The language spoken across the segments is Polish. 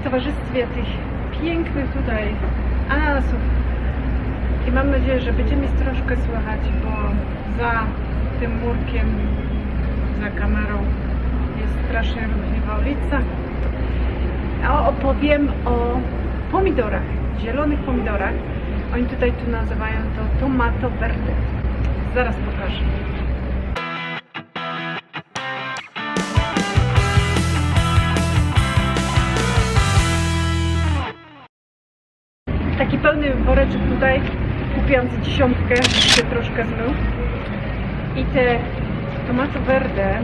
w towarzystwie tych pięknych tutaj ananasów. I mam nadzieję, że będzie mi troszkę słychać, bo za tym murkiem, za kamerą jest strasznie ruchliwa ulica. A opowiem o pomidorach, zielonych pomidorach. Oni tutaj tu nazywają to tomato verde. Zaraz pokażę. Taki pełny woreczek tutaj, kupiłam za dziesiątkę, się troszkę zmył. I te tomato verde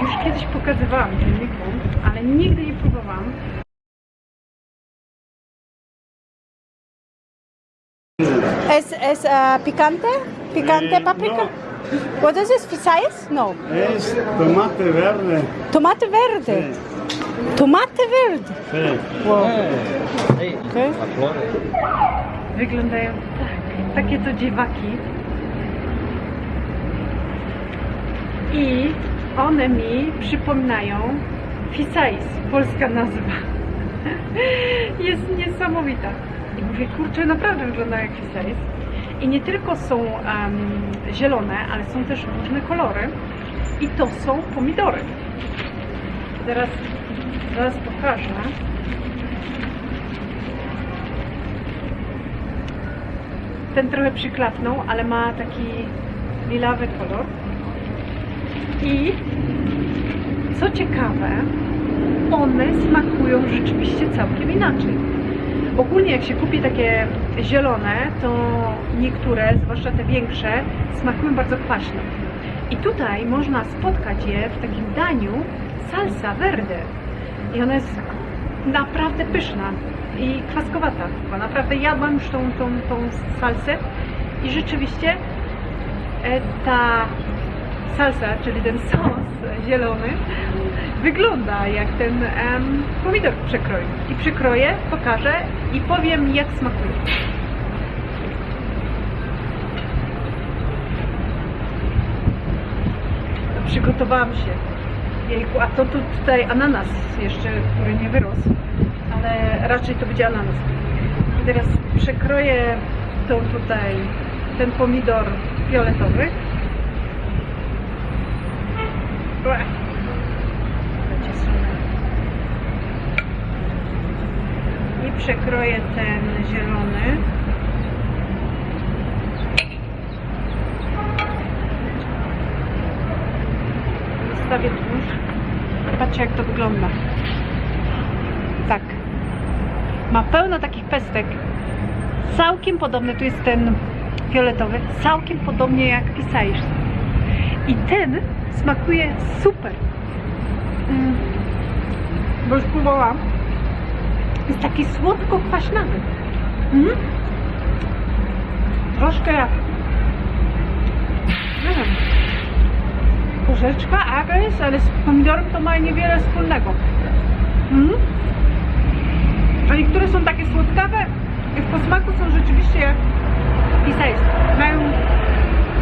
już kiedyś pokazywałam w filmiku, ale nigdy nie próbowałam. Es, es uh, picante? Picante Eh, paprika? no. What is this? Fisayas? No. Es tomate verde. Tomate verde. Tomate verde. Sí. Wow. Okay. Wyglądają tak, takie to dziewaki. I one mi przypominają Fisais, polska nazwa. Jest niesamowita. I mówię, kurczę, naprawdę wyglądają jak Fisais. I nie tylko są em, zielone, ale są też różne kolory. I to są pomidory. Zaraz, zaraz pokażę. Ten trochę przyklapnął, ale ma taki lilawy kolor. I co ciekawe, one smakują rzeczywiście całkiem inaczej. Ogólnie jak się kupi takie zielone, to niektóre, zwłaszcza te większe, smakują bardzo kwaśno. I tutaj można spotkać je w takim daniu salsa verde. I ona jest naprawdę pyszna i kwaskowata. Bo naprawdę jadłam już tą, tą, tą salsę i rzeczywiście e, ta salsa, czyli ten sos zielony, wygląda jak ten em, pomidor przekroju. I przykroję, pokażę i powiem jak smakuje. To przygotowałam się. Jejku, a to tu tutaj ananas jeszcze, który nie wyrósł, ale raczej to będzie ananas. I teraz przekroję tą tutaj, ten pomidor fioletowy. I przekroję ten zielony. Zostawię tłuszcz. Patrzcie jak to wygląda. Tak. Ma pełno takich pestek. Całkiem podobny, tu jest ten fioletowy, całkiem podobnie jak pisajesz. I ten smakuje super. Mm. Bo już próbowałam. Jest taki słodko-kwaśnawy. Mm. Troszkę jak... Nie wiem. Porzeczka, agres, ale z pomidorem to ma niewiele wspólnego. Mm. A niektóre są takie słodkawe i w posmaku są rzeczywiście jak. Mają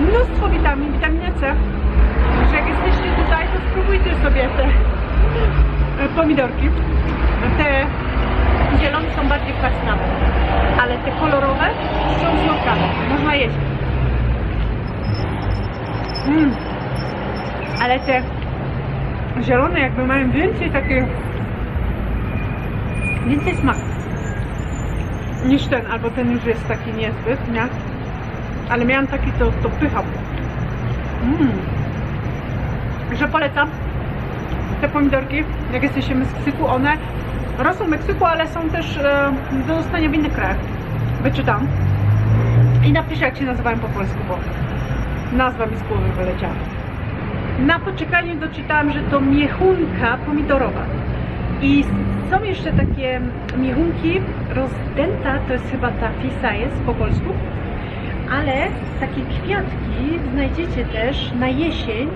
mnóstwo witamin, witaminę C. Także jak jesteście tutaj, to spróbujcie sobie te e, pomidorki. Te zielone są bardziej kwaśnawe, ale te kolorowe są słodkawe. Można jeść. Mm. Ale te zielone jakby mają więcej takie więcej smaku niż ten, albo ten już jest taki niezbyt, nie? Ale miałam taki, to, pychał. Mm. Że polecam te pomidorki, jak jesteście w Meksyku, one rosną w Meksyku, ale są też e, do dostania w innych krajach. Wyczytam. I napiszę, jak się nazywają po polsku, bo nazwa mi z głowy wyleciała. Na poczekaniu doczytałam, że to miechunka pomidorowa. I są jeszcze takie miechunki, rozdęta to jest chyba ta fisa jest po polsku, ale takie kwiatki znajdziecie też na jesień,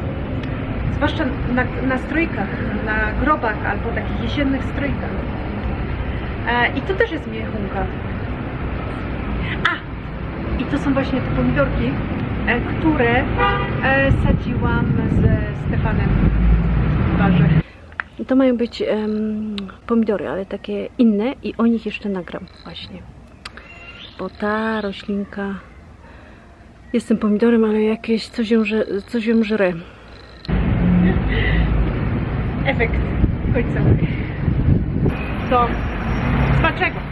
zwłaszcza na, na strojkach, na grobach albo takich jesiennych strojkach. E, I to też jest miechunka. A! I to są właśnie te pomidorki, które e, sadziłam ze Stefanem w barze. To mają być em, pomidory, ale takie inne i o nich jeszcze nagram właśnie. Bo ta roślinka jest tym pomidorem, ale jakieś coś ją, coś ją żre. Efekt końcowy. To smacznego.